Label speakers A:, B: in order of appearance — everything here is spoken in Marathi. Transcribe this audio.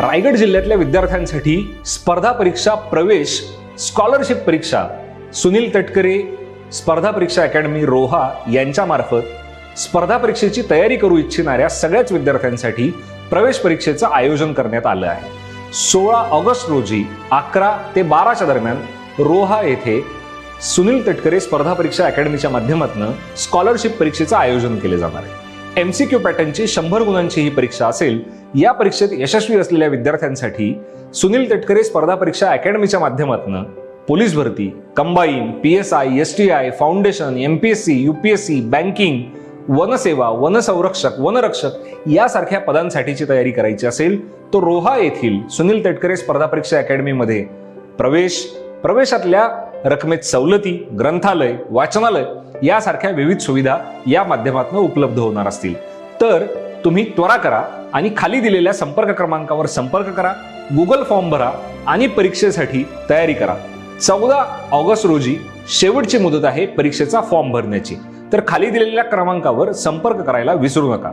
A: रायगड जिल्ह्यातल्या विद्यार्थ्यांसाठी स्पर्धा परीक्षा प्रवेश स्कॉलरशिप परीक्षा. सुनील तटकरे स्पर्धा परीक्षा अकॅडमी रोहा यांच्यामार्फत स्पर्धा परीक्षेची तयारी करू इच्छिणाऱ्या सगळ्याच विद्यार्थ्यांसाठी प्रवेश परीक्षेचं आयोजन करण्यात आलं आहे. सोळा ऑगस्ट रोजी अकरा ते बाराच्या दरम्यान रोहा येथे सुनील तटकरे स्पर्धा परीक्षा अकॅडमीच्या माध्यमातून स्कॉलरशिप परीक्षेचं आयोजन केले जाणार आहे. एमसीक्यू पॅटर्नची शंभर गुणांची ही परीक्षा असेल या परीक्षेत यशस्वी असलेल्या विद्यार्थ्यांसाठी सुनील तटकरे स्पर्धा परीक्षा अकॅडमीच्या माध्यमातून पोलीस भरती combine P S I S T I foundation M P S C U P S C banking वनसेवा वनसंरक्षक वनरक्षक यासारख्या पदांसाठीची तयारी करायची असेल तो रोहा येथील सुनील तटकरे स्पर्धा परीक्षा अकॅडमीमध्ये प्रवेश प्रवेशातल्या रकमेत सवलती ग्रंथालय वाचनालय यासारख्या विविध सुविधा या माध्यमातून उपलब्ध होणार असतील. तर तुम्ही त्वरा करा आणि खाली दिलेल्या संपर्क क्रमांकावर संपर्क करा गुगल फॉर्म भरा आणि परीक्षेसाठी तयारी करा. चौदा ऑगस्ट रोजी शेवटची मुदत आहे परीक्षेचा फॉर्म भरण्याची. तर खाली दिलेल्या क्रमांकावर संपर्क करायला विसरू नका.